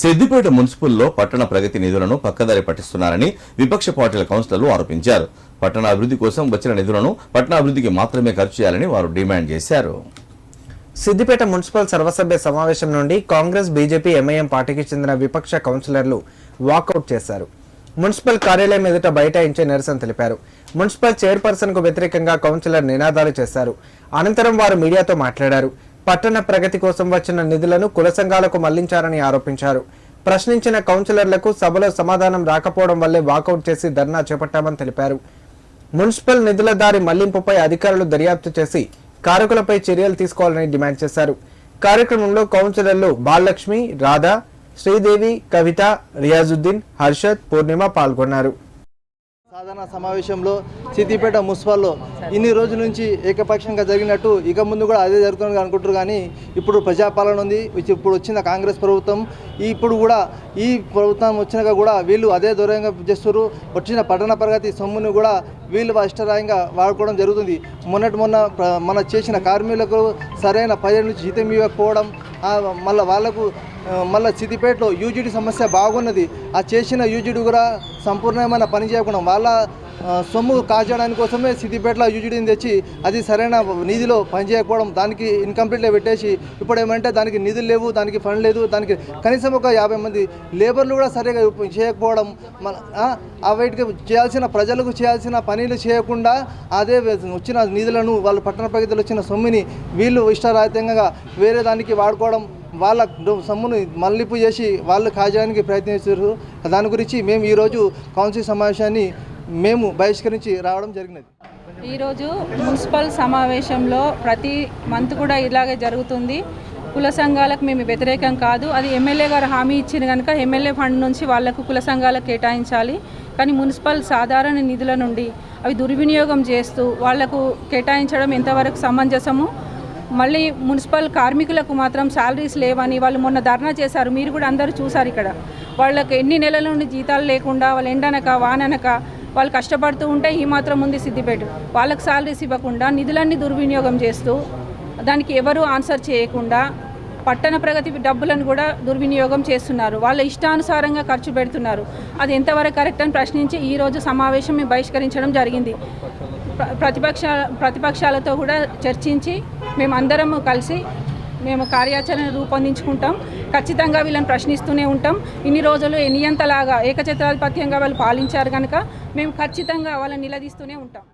సిద్దిపేట మున్సిపల్లో పట్టణ ప్రగతి నిధులను పక్కదారి పట్టిస్తున్నారని విపక్ష పార్టీల కౌన్సిలర్లు ఆరోపించారు. పట్టణ అభివృద్ధి కోసం వచ్చిన నిధులను పట్టణ అభివృద్ధికి మాత్రమే ఖర్చు చేయాలని వారు డిమాండ్ చేశారు. సిద్దిపేట మున్సిపల్ సర్వసభ్య సమావేశం నుండి కాంగ్రెస్ బీజేపీ ఎంఐఎం పార్టీకి చెందిన విపక్ష కౌన్సిలర్లు వాకౌట్ చేశారు. మున్సిపల్ కార్యాలయం ఎదుట బైఠాయించే నిరసన తెలిపారు. మున్సిపల్ చైర్పర్సన్కు వ్యతిరేకంగా కౌన్సిలర్ నినాదాలు చేశారు. అనంతరం వారు మీడియాతో మాట్లాడారు. పట్టణ ప్రగతి కోసం వచ్చిన నిధులను కుల సంఘాలకు మళ్ళించారని ఆరోపించారు. ప్రశ్నించిన కౌన్సిలర్లకు సభలో సమాధానం రాకపోవడం వల్లే వాకౌట్ చేసి ధర్నా చేపట్టామని తెలిపారు. మున్సిపల్ నిధుల దారి మళ్ళింపుపై అధికారులు దర్యాప్తు చేసి కారకులపై చర్యలు తీసుకోవాలని డిమాండ్ చేశారు. కార్యక్రమంలో కౌన్సిలర్లు బాలలక్ష్మి రాధా శ్రీదేవి కవిత రియాజుద్దీన్ హర్షద్ పూర్ణిమ పాల్గొన్నారు. సాధారణ సమావేశంలో సిద్దిపేట మున్సిపల్లో ఇన్ని రోజుల నుంచి ఏకపక్షంగా జరిగినట్టు ఇక ముందు కూడా అదే జరుగుతుంది అనుకుంటారు కానీ ఇప్పుడు ప్రజాపాలన ఉంది. ఇప్పుడు వచ్చిన కాంగ్రెస్ ప్రభుత్వం. ఇప్పుడు కూడా ఈ ప్రభుత్వం వచ్చినాక కూడా వీళ్ళు అదే దూరంగా చేస్తారు వచ్చిన పట్టణ ప్రగతి సొమ్ముని కూడా వీళ్ళు ఇష్టరాయంగా వాడుకోవడం జరుగుతుంది. మొన్నటి మొన్న మన చేసిన కార్మికులకు సరైన పదిహేను నుంచి జీతం ఇవ్వకపోవడం మళ్ళీ వాళ్ళకు మళ్ళీ సిద్దిపేటలో యూజిడి సమస్య బాగున్నది. ఆ చేసిన యూజిడి కూడా సంపూర్ణమైన పని చేయకుండా వాళ్ళ సొమ్ము కాజేయడానికి కోసమే సిద్దిపేటలో యూజిడిని తెచ్చి అది సరైన నిధిలో పనిచేయకపోవడం దానికి ఇన్కంప్లీట్లో పెట్టేసి ఇప్పుడు ఏమంటే దానికి నిధులు లేవు దానికి ఫండ్ లేదు దానికి కనీసం ఒక యాభై మంది లేబర్లు కూడా సరిగా చేయకపోవడం మన ఆ, చేయాల్సిన ప్రజలకు చేయాల్సిన పనులు చేయకుండా అదే వచ్చిన నిధులను వాళ్ళు పట్టణ ప్రగతిలో వచ్చిన సొమ్ముని వీళ్ళు ఇష్టరాహితంగా వేరే దానికి వాడుకోవడం వాళ్ళ డొ- సొమ్మును మళ్ళింపు చేసి వాళ్ళు కాజడానికి ప్రయత్నిస్తారు దాని గురించి మేము ఈరోజు కౌన్సిల్ సమావేశాన్ని మేము బహిష్కరించి రావడం జరిగినది. ఈరోజు మున్సిపల్ సమావేశంలో ప్రతి మంత్ కూడా ఇలాగే జరుగుతుంది. కుల సంఘాలకు మేము వ్యతిరేకం కాదు. అది ఎమ్మెల్యే గారు హామీ ఇచ్చిన కనుక ఎమ్మెల్యే ఫండ్ నుంచి వాళ్ళకు కుల సంఘాలకు కేటాయించాలి. కానీ మున్సిపల్ సాధారణ నిధుల నుండి అవి దుర్వినియోగం చేస్తూ వాళ్ళకు కేటాయించడం ఎంతవరకు సమంజసము? మళ్ళీ మున్సిపల్ కార్మికులకు మాత్రం శాలరీస్ లేవని వాళ్ళు మొన్న ధర్నా చేశారు. మీరు కూడా అందరూ చూసారు ఇక్కడ. వాళ్ళకి ఎన్ని నెలల నుండి జీతాలు లేకుండా వాళ్ళు ఎండనక వాననక వాళ్ళు కష్టపడుతూ ఉంటే ఈ మాత్రం ఉంది సిద్దిపేట. వాళ్ళకి శాలరీస్ ఇవ్వకుండా నిధులన్నీ దుర్వినియోగం చేస్తూ దానికి ఎవరు ఆన్సర్ చేయకుండా పట్టణ ప్రగతి డబ్బులను కూడా దుర్వినియోగం చేస్తున్నారు. వాళ్ళ ఇష్టానుసారంగా ఖర్చు పెడుతున్నారు. అది ఎంతవరకు కరెక్ట్ అని ప్రశ్నించి ఈరోజు సమావేశం మేము బహిష్కరించడం జరిగింది. ప్రతిపక్ష ప్రతిపక్షాలతో కూడా చర్చించి మేమందరం కలిసి మేము కార్యాచరణ రూపొందించుకుంటాం. ఖచ్చితంగా వీళ్ళని ప్రశ్నిస్తూనే ఉంటాం. ఇన్ని రోజులు ఎన్నియంతలాగా ఏకఛత్రాధిపత్యంగా వాళ్ళు పాలించారు కనుక మేము ఖచ్చితంగా వాళ్ళని నిలదీస్తూనే ఉంటాం.